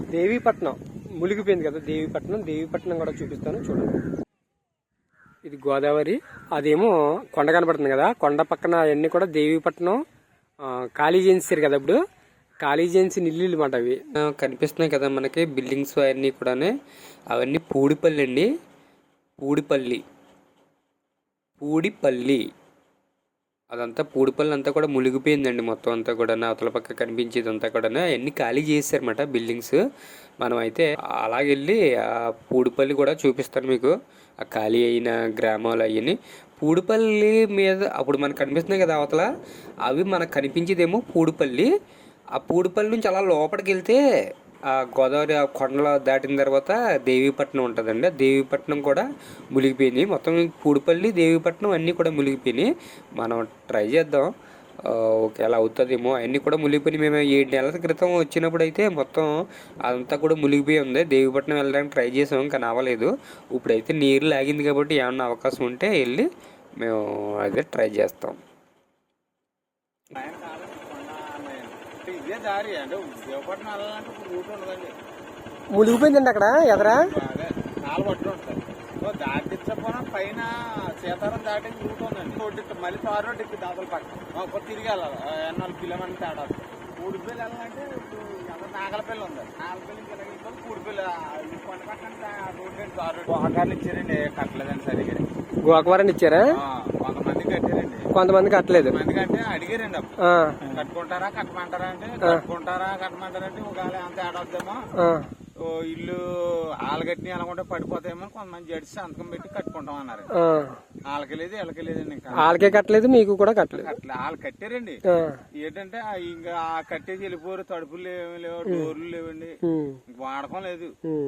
దేవీపట్నం. మునిగిపోయింది కదా దేవీపట్నం. దేవీపట్నం కూడా చూపిస్తాను చూడండి. ఇది గోదావరి. అదేమో కొండ కనపడుతుంది కదా. కొండ పక్కన అవన్నీ కూడా దేవీపట్నం. ఖాళీ చేయించారు కదా ఇప్పుడు. ఖాళీ చేయించి నిల్లు మాట అవి. కనిపిస్తున్నాయి కదా మనకి బిల్డింగ్స్ అవన్నీ కూడా అవన్నీ పూడిపల్లి అండి. పూడిపల్లి. పూడిపల్లి. అదంతా పూడిపల్లి అంతా కూడా మునిగిపోయిందండి మొత్తం అంతా కూడా అవతల పక్క కనిపించేది అంతా కూడా అవన్నీ ఖాళీ చేశారన్నమాట బిల్డింగ్స్. మనం అయితే అలాగెళ్ళి ఆ పూడిపల్లి కూడా చూపిస్తాను మీకు. ఆ ఖాళీ అయిన గ్రామాలు అవన్నీ పూడిపల్లి మీద అప్పుడు మనకు కనిపిస్తున్నాయి కదా అవతల. అవి మనకు కనిపించేదేమో పూడిపల్లి ఆ పూడిపల్లి నుంచి అలా లోపలికి వెళ్తే ఆ గోదావరి ఆ కొండలు దాటిన తర్వాత దేవీపట్నం ఉంటుందండి. దేవీపట్నం కూడా మునిగిపోయింది. మొత్తం పూడిపల్లి దేవీపట్నం అన్నీ కూడా మునిగిపోయినాయి. మనం ట్రై చేద్దాం. ఒకవేళ అవుతుందేమో. అన్నీ కూడా మునిగిపోయినాయి. మేము ఏడు నెలల క్రితం వచ్చినప్పుడు అయితే మొత్తం అదంతా కూడా మునిగిపోయి ఉంది. దేవీపట్నం వెళ్ళడానికి ట్రై చేసాం కానీ అవ్వలేదు. ఇప్పుడైతే నీరు లాగింది కాబట్టి ఏమన్నా అవకాశం ఉంటే వెళ్ళి మేము అదే ట్రై చేస్తాం. ఇదే దారి. అంటే దేవపట్నం వెళ్ళాలంటే ఇప్పుడు రూట్ ఉండదండి. మునిగిపోయిందండి అక్కడ ఎదరా? నాలుగు ఉంటాయి సో దాటించకపోయినా పైన? సీతారాం దాటి రూట్ ఉందండి. రోడ్డు మళ్ళీ తారు రోడ్డు ఒక తిరిగి వెళ్ళాలి. కిలోమీటర్ తేడా కూడిపల్లి వెళ్ళాలంటే ఇప్పుడు ఎంత నాగలపల్లి ఉంది. నాగలపల్లి ఇంకా కూడిపల్లి కొండ రోడ్డు రోడ్డు ఇచ్చారండి కట్టలేదండి సరిగ్గా గోకవరం ఇచ్చారా? ఆ, కొంతమంది కట్టలేదు. కొంతమంది కంటే అడిగారండి అప్పుడు. కట్టుకుంటారా కట్టమంటారా అంటే కట్టుకుంటారా కట్టమంటారా అంటే ఒకవేళ అంత ఓ ఇల్లు ఆలగట్టిని అనుకుంటే పడిపోతాయేమో కొంతమంది జడిసి సంతకం పెట్టి కట్టుకుంటాం అన్నారు. ఆ. వాళ్ళకెళ్ళేది వీళ్ళకెళ్ళేదండి ఇంకా. వాళ్ళకే కట్టలేదు మీకు కూడా కట్టలేదు. వాళ్ళు కట్టారండి. ఏంటంటే ఇంకా ఆ కట్టేసి వెళ్ళిపోరు తడుపులు ఏమి లేవు డోర్లు లేవండి. వాడకం లేదు. ఉమ్.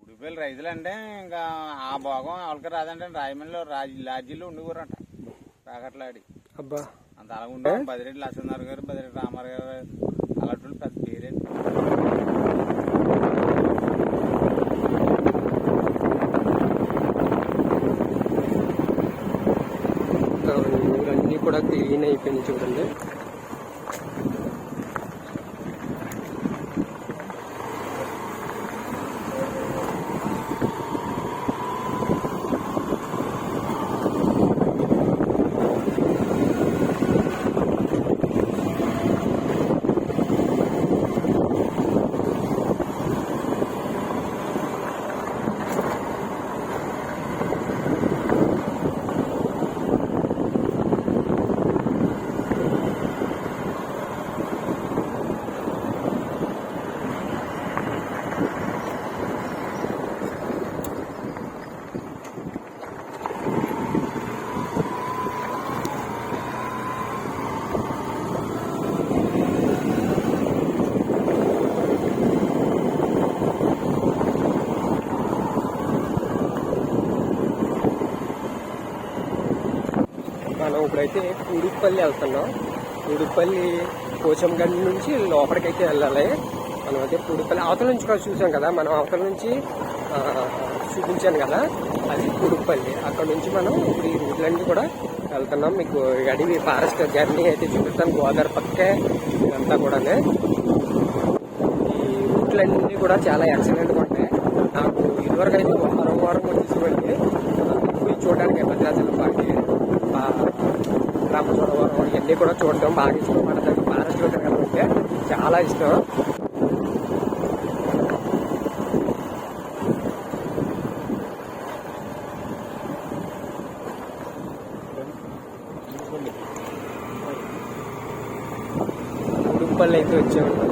ఉడిపోయి రైతులు అంటే ఇంకా ఆ భాగం వాళ్ళకి రాదంటే రాజమండ్రిలో రాజ లాడ్జీలో ఉండిపోరంట రాకట్లాడి అబ్బా. అంత అలా ఉండే బదిరెడ్డి లక్ష్మణారావు గారు బదిరెడ్డి రామారావు గారు అలాంటి పెద్ద పేరేంటి? ఊరన్నీ కూడా క్లీన్ అయిపోయింది చూడండి మనం ఇప్పుడైతే ఉడుపల్లి వెళ్తున్నాం. ఉడుపల్లి పోచంగండి నుంచి లోపలికైతే వెళ్ళాలి. మనం అయితే పుడుపల్లి అవతల నుంచి కూడా చూసాం కదా మనం అవతల నుంచి చూపించాను కదా అది పుడుపల్లి అక్కడ నుంచి మనం ఇప్పుడు ఈ రూట్లన్నీ కూడా వెళ్తున్నాం. మీకు అడవి ఫారెస్ట్ జర్నీ అయితే చూపిస్తాను గోదావరి పక్కే ఇదంతా కూడానే. ఈ రూట్లన్నీ కూడా చాలా ఎక్సలెంట్గా ఉంటాయి. నాకు ఇదివరకు అయితే వారం వారం వచ్చేసేవాడికి పోయి చూడడానికి భద్రాచలం పార్టీ రామచోడవరం ఇవన్నీ కూడా చూడటం బాగా ఇష్టం. మన పడతాను ఫారెస్ట్లో తిరగాలంటే చాలా ఇష్టం. ఉడుపల్లి అయితే వచ్చాము.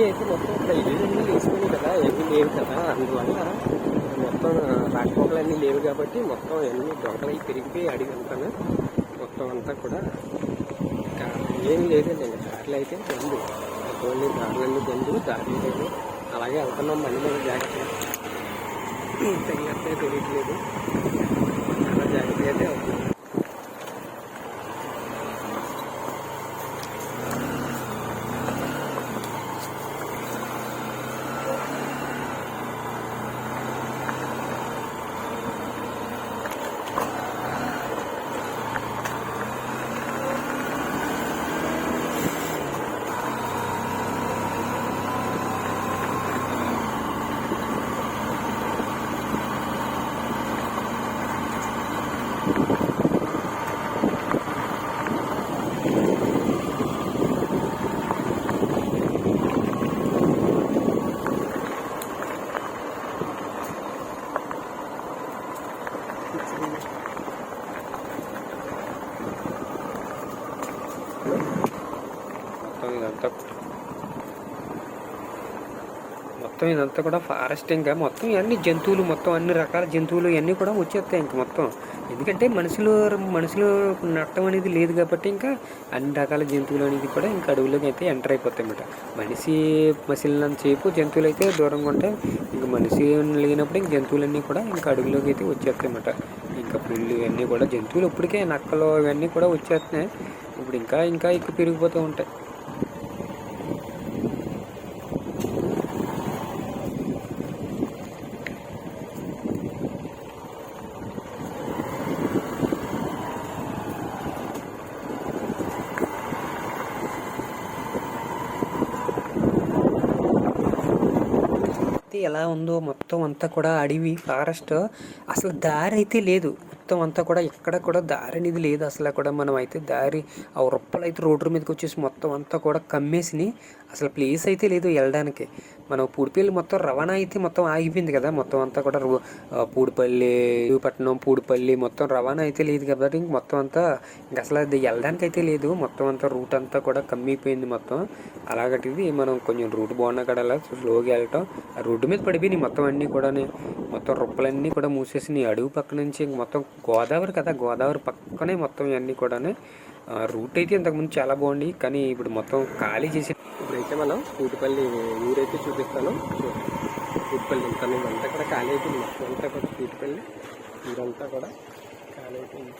ఇవన్నీ అయితే మొత్తం ఇక్కడ ఇల్లు వేసుకుని కదా ఏమీ లేవు కదా. అందువల్ల మొత్తం రాకపోకలన్నీ లేవు కాబట్టి మొత్తం ఎన్ని దొంగలు పెరిగిపోయి అడిగి ఉంటాను మొత్తం అంతా కూడా ఇంకా ఏం లేదండి దారిలో అయితే బంధు ఓన్లీ దారులన్నీ బంధు దారి లేదు అలాగే వెళ్తున్నాం మళ్ళీ మీద జాగ్రత్త తెలియట్లే తెలియట్లేదు చాలా జాగ్రత్తగా అయితే వెళ్తున్నాం మొత్తం ఇదంతా మొత్తం ఇదంతా కూడా ఫారెస్ట్ ఇంకా మొత్తం ఇవన్నీ జంతువులు మొత్తం అన్ని రకాల జంతువులు ఇవన్నీ కూడా వచ్చేస్తాయి ఇంక మొత్తం. ఎందుకంటే మనుషులు మనుషులు నట్టం అనేది లేదు కాబట్టి ఇంకా అన్ని రకాల జంతువులు అనేది కూడా ఇంకా అడవులోకి అయితే ఎంటర్ అయిపోతాయి అన్నమాట. మనిషి మసిలినంత చేపు జంతువులు అయితే దూరంగా ఉంటాయి. ఇంకా మనిషి లేనప్పుడు ఇంక జంతువులన్నీ కూడా ఇంకా అడవిలోకి అయితే వచ్చేస్తాయి అన్నమాట. ఇంకా పుల్లు ఇవన్నీ కూడా జంతువులు ఇప్పటికే నక్కలు ఇవన్నీ కూడా వచ్చేస్తున్నాయి. ఇప్పుడు ఇంకా ఇంకా ఎక్కువ పెరిగిపోతూ ఉంటాయి అయితే ఎలా ఉందో మొత్తం అంతా కూడా అడవి ఫారెస్ట్ అసలు దారి అయితే లేదు. మొత్తం అంతా కూడా ఎక్కడ కూడా దారి అనేది లేదు అసలు కూడా మనం అయితే దారి ఆ రొప్పలు అయితే రోడ్డు మీదకి వచ్చేసి మొత్తం అంతా కూడా కమ్మేసి అసలు ప్లేస్ అయితే లేదు వెళ్ళడానికి. మనం పూడిపల్లి మొత్తం రవాణా అయితే మొత్తం ఆగిపోయింది కదా మొత్తం అంతా కూడా రో- పూడిపల్లి పట్టణం పూడిపల్లి మొత్తం రవాణా అయితే లేదు కాబట్టి ఇంక మొత్తం అంతా ఇంకా అసలు అది వెళ్ళడానికి అయితే లేదు. మొత్తం అంతా రూట్ అంతా కూడా కమ్మిపోయింది మొత్తం. అలాగటిది మనం కొంచెం రూట్ బాగున్నా కూడా అలా స్లోగా వెళ్ళటం ఆ రోడ్డు మీద పడిపోయినాయి మొత్తం అన్నీ కూడా మొత్తం రొప్పలన్నీ కూడా మూసేసి అడుగు పక్క నుంచి ఇంక మొత్తం గోదావరి కదా గోదావరి పక్కనే మొత్తం ఇవన్నీ కూడా రూట్ అయితే ఇంతకుముందు చాలా బాగుంది కానీ ఇప్పుడు మొత్తం ఖాళీ చేసి ఇప్పుడైతే మనం కూటిపల్లి ఊరైతే చూపిస్తాను. కూటిపల్లి ఇంత అంతా కూడా ఖాళీ అయిపోయింది. మొత్తం అంతా కూడా కూటిపల్లి ఊరంతా కూడా ఖాళీ అయిపోయింది.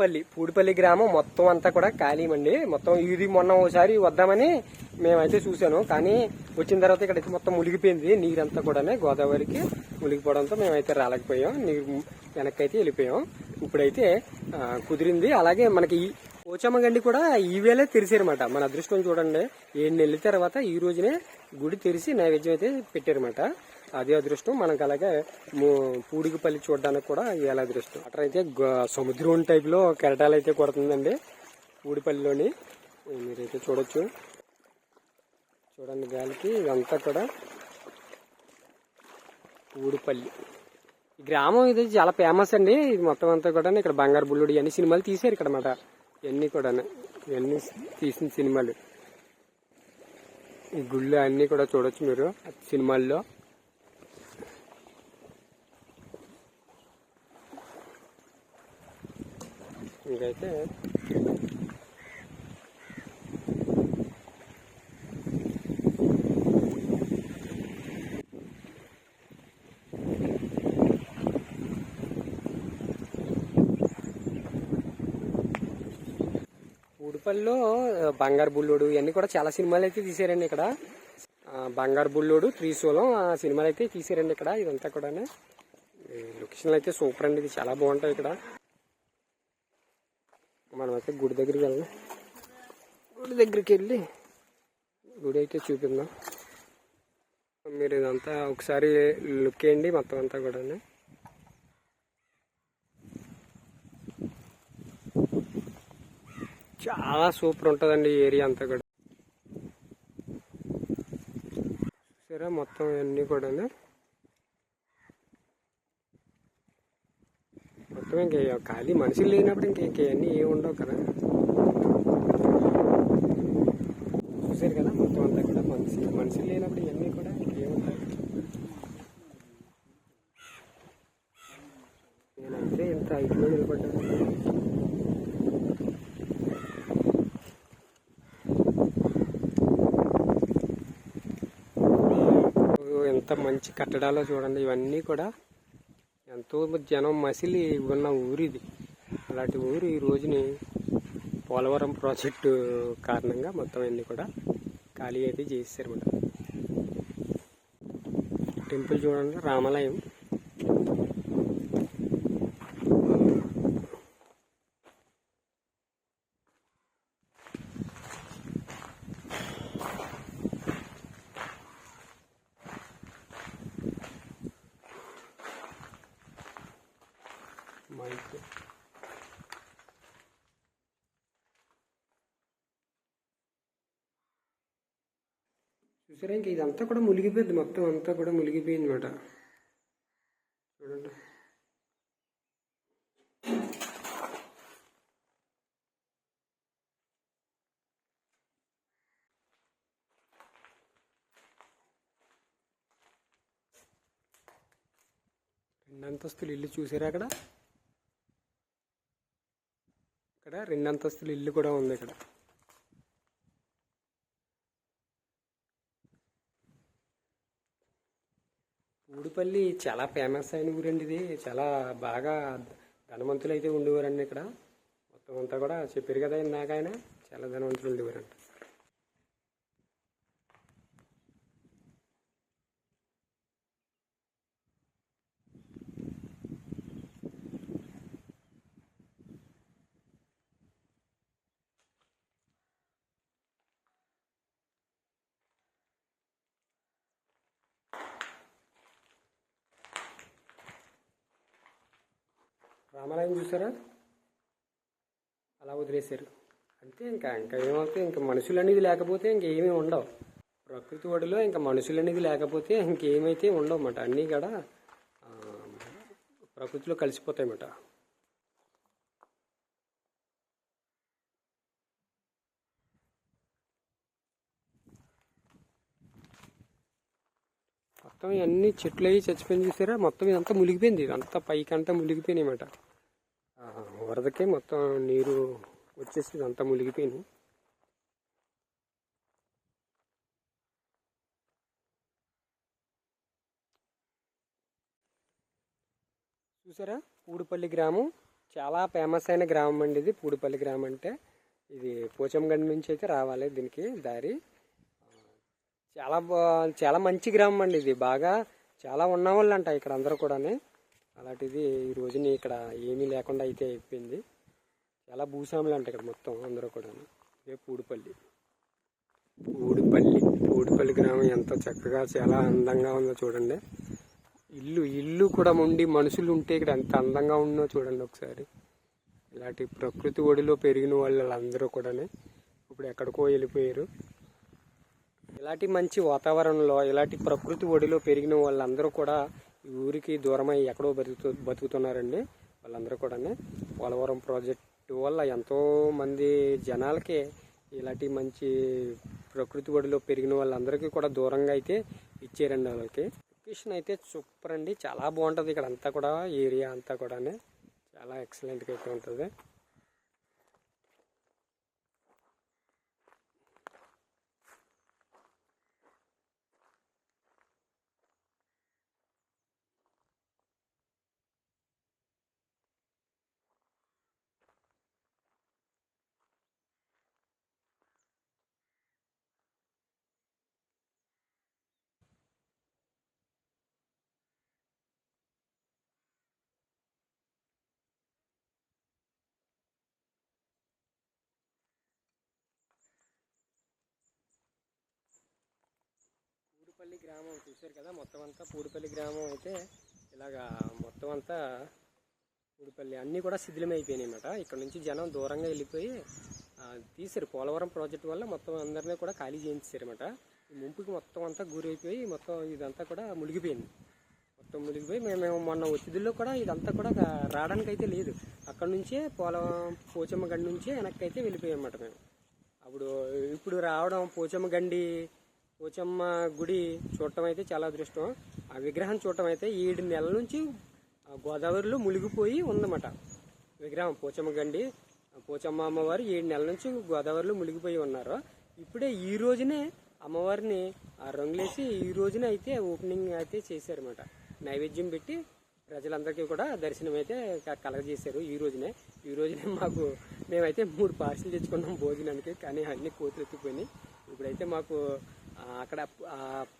పూడిపల్లి. పూడిపల్లి గ్రామం మొత్తం అంతా కూడా ఖాళీమండి. మొత్తం ఇది మొన్న ఒకసారి వద్దామని మేమైతే చూసాను కానీ వచ్చిన తర్వాత ఇక్కడ మొత్తం మునిగిపోయింది. నీరంతా కూడా గోదావరికి మునిగిపోవడంతో మేమైతే రాలేకపోయాం. నీరు వెనక్కి వెళ్ళిపోయాం. ఇప్పుడైతే కుదిరింది. అలాగే మనకి ఈ పోచమ్మ గండి కూడా ఈవేళే వేళే తెరిచారన్నమాట మన అదృష్టం చూడండి. ఏడు నెలల తర్వాత ఈ రోజునే గుడి తెరిచి నైవేద్యం అయితే పెట్టారన్నమాట. అదే అదృష్టం. మనకు అలాగే పూడిగిపల్లి చూడడానికి కూడా ఇవాళ అదృష్టం. అక్కడ అయితే గ- సముద్రం టైప్లో కెరటాలు అయితే కొడుతుందండి పూడిపల్లిలోని మీరైతే చూడొచ్చు. చూడండి గాలికి ఇదంతా కూడా పూడిపల్లి ఈ గ్రామం ఇది చాలా ఫేమస్ అండి. ఇది మొత్తం అంతా కూడా ఇక్కడ బంగారు బుల్లుడు ఇవన్నీ సినిమాలు తీసారు ఇక్కడ మాట ఇవన్నీ కూడా ఇవన్నీ తీసిన సినిమాలు. ఈ గుళ్ళు అన్నీ కూడా చూడొచ్చు మీరు సినిమాల్లో. అయితే ఉడుపల్లో బంగారు బుల్లుడు ఇవన్నీ కూడా చాలా సినిమాలు అయితే తీసారండి ఇక్కడ. బంగారు బుల్లుడు త్రిశూలం ఆ సినిమాలు అయితే తీసారండి ఇక్కడ. ఇదంతా కూడా లొకేషన్లు అయితే సూపర్ అండి. ఇది చాలా బాగుంటాయి ఇక్కడ. అయితే గుడి దగ్గరికి వెళ్దాం గుడి దగ్గరికి వెళ్ళి. గుడి అయితే చూపిద్దాం. మీరు ఇదంతా ఒకసారి లుక్ వేయండి మొత్తం అంతా కూడా చాలా సూపర్ ఉంటుందండి ఏరియా అంతా కూడా. సరే మొత్తం అన్నీ కూడా మొత్తం ఇంక ఖాళీ మనుషులు లేనప్పుడు ఇంక ఇంక అన్నీ ఏమి ఉండవు కదా. చూసారు కదా మొత్తం అంతా కూడా మనిషి మనుషులు లేనప్పుడు ఇవన్నీ కూడా ఏముంటాయి నేనైతే ఇంత ఐదులో నిలబడ్డాను. ఎంత మంచి కట్టడాలో చూడండి ఇవన్నీ కూడా ఎంతో జనం మసిలి ఉన్న ఊరు ఇది అలాంటి ఊరు ఈ రోజుని పోలవరం ప్రాజెక్టు కారణంగా మొత్తం అన్ని కూడా ఖాళీ అయితే చేశారు మేడం టెంపుల్ చూడండి రామాలయం మైక్ చూసారా ఇంకా ఇదంతా కూడా మునిగిపోయింది. మొత్తం అంతా కూడా మునిగిపోయింది అనమాట చూడండి. రెండు అంతస్తులు ఇల్లు చూసారా అక్కడ? ఇక్కడ రెండు ఇల్లు కూడా ఉంది ఇక్కడ తాడేపల్లి చాలా ఫేమస్ అయిన ఊరండి ఇది. చాలా బాగా ధనవంతులు అయితే ఉండేవారండి ఇక్కడ. మొత్తం అంతా కూడా చెప్పారు కదా ఇందాక ఆయన చాలా ధనవంతులు ఉండేవారంట. రామాలయం చూసారా? అలా వదిలేశారు. అంతే ఇంకా ఇంకా ఏమవుతాయి ఇంకా మనుషులు అనేది లేకపోతే ఇంకేమీ ఉండవు. ప్రకృతి ఒడిలో ఇంకా మనుషులు అనేది లేకపోతే ఇంకేమైతే ఉండవు అన్నమాట. అన్నీ కూడా ప్రకృతిలో కలిసిపోతాయి అన్నమాట మొత్తం ఇవన్నీ చెట్లు అవి చచ్చిపోయింది చూసారా? మొత్తం ఇదంతా మునిగిపోయింది. ఇదంతా పైకంతా మునిగిపోయినాయి అన్నమాట. వరదకే మొత్తం నీరు వచ్చేసి ఇదంతా మునిగిపోయింది చూసారా? పూడిపల్లి గ్రామం చాలా ఫేమస్ అయిన గ్రామం అండి ఇది. పూడిపల్లి గ్రామం అంటే ఇది పోచంగండి నుంచి అయితే రావాలి దీనికి దారి. చాలా చాలా మంచి గ్రామం అండి ఇది. బాగా చాలా ఉన్నవాళ్ళు అంట ఇక్కడ అందరూ కూడానే. అలాంటిది ఈ రోజుని ఇక్కడ ఏమీ లేకుండా అయితే అయిపోయింది. చాలా భూస్వాములు అంట ఇక్కడ మొత్తం అందరూ కూడా ఇదే పూడిపల్లి. పూడిపల్లి. పూడిపల్లి గ్రామం ఎంత చక్కగా చాలా అందంగా ఉందో చూడండి. ఇల్లు ఇల్లు కూడా ఉండి మనుషులు ఉంటే ఇక్కడ ఎంత అందంగా ఉందో చూడండి ఒకసారి. ఇలాంటి ప్రకృతి ఒడిలో పెరిగిన వాళ్ళు అందరూ కూడానే. ఇప్పుడు ఎక్కడికో వెళ్ళిపోయారు. ఇలాంటి మంచి వాతావరణంలో ఇలాంటి ప్రకృతి ఒడిలో పెరిగిన వాళ్ళందరూ కూడా ఈ ఊరికి దూరమై ఎక్కడో బతుకుతూ బతుకుతున్నారండి. వాళ్ళందరూ కూడా పోలవరం ప్రాజెక్టు వల్ల ఎంతో మంది జనాలకి ఇలాంటి మంచి ప్రకృతి ఒడిలో పెరిగిన వాళ్ళందరికీ కూడా దూరంగా అయితే ఇచ్చారండి వాళ్ళకి. లొకేషన్ అయితే సూపర్ అండి. చాలా బాగుంటుంది ఇక్కడ అంతా కూడా ఏరియా అంతా కూడా చాలా ఎక్సలెంట్గా అయితే ఉంటుంది. పూడిపల్లి గ్రామం చూశారు కదా మొత్తం అంతా పూడిపల్లి గ్రామం అయితే ఇలాగా మొత్తం అంతా పూడిపల్లి అన్నీ కూడా శిథిలమైపోయినాయి అన్నమాట ఇక్కడ నుంచి జనం దూరంగా వెళ్ళిపోయి తీశారు. పోలవరం ప్రాజెక్ట్ వల్ల మొత్తం అందరినీ కూడా ఖాళీ చేయించారు అనమాట ఈ ముంపుకి మొత్తం అంతా గురైపోయి మొత్తం ఇదంతా కూడా మునిగిపోయింది. మొత్తం మునిగిపోయి మేము మొన్న ఒత్తిడిలో కూడా ఇదంతా కూడా రావడానికి అయితే లేదు. అక్కడ నుంచే పోలవరం పోచమ్మ గండి నుంచే వెనక్కి అయితే వెళ్ళిపోయాం అన్నమాట మేము. అప్పుడు ఇప్పుడు రావడం పోచమ్మ గండి పోచమ్మ గుడి చూడటం అయితే చాలా అదృష్టం. ఆ విగ్రహం చూడటం అయితే ఏడు నెలల నుంచి గోదావరిలో మునిగిపోయి ఉందన్నమాట. విగ్రహం పోచమ్మ గండి పోచమ్మ అమ్మవారు ఏడు నెలల నుంచి గోదావరిలో మునిగిపోయి ఉన్నారు. ఇప్పుడే ఈ రోజునే అమ్మవారిని ఆ రంగులేసి ఈ రోజున అయితే ఓపెనింగ్ అయితే చేశారన్నమాట. నైవేద్యం పెట్టి ప్రజలందరికీ కూడా దర్శనం అయితే కలగజేశారు ఈ రోజునే. ఈ రోజునే మాకు మేమైతే మూడు పార్సిల్ తెచ్చుకున్నాం భోజనానికి కానీ అన్ని కోతులు ఎత్తిపోయినాయి. ఇప్పుడైతే మాకు అక్కడ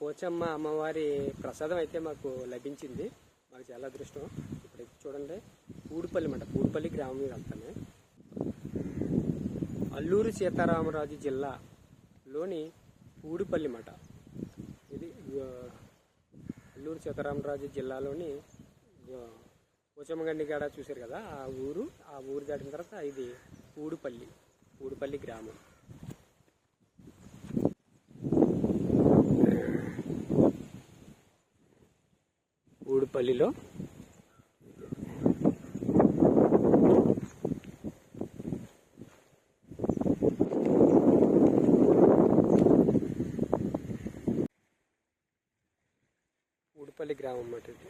పోచమ్మ అమ్మవారి ప్రసాదం అయితే మాకు లభించింది. మాకు చాలా అదృష్టం. ఇప్పుడైతే చూడండి పూడిపల్లి మాట పూడిపల్లి గ్రామం ఇదంతానే అల్లూరు సీతారామరాజు జిల్లాలోని పూడిపల్లి మాట. ఇది అల్లూరు సీతారామరాజు జిల్లాలోని పోచమ్మగండి గడ చూశారు కదా ఆ ఊరు ఆ ఊరు దాటిన తర్వాత ఇది పూడిపల్లి పూడిపల్లి గ్రామం. పల్లిలో. పూడిపల్లి గ్రామం అన్నమాట ఇది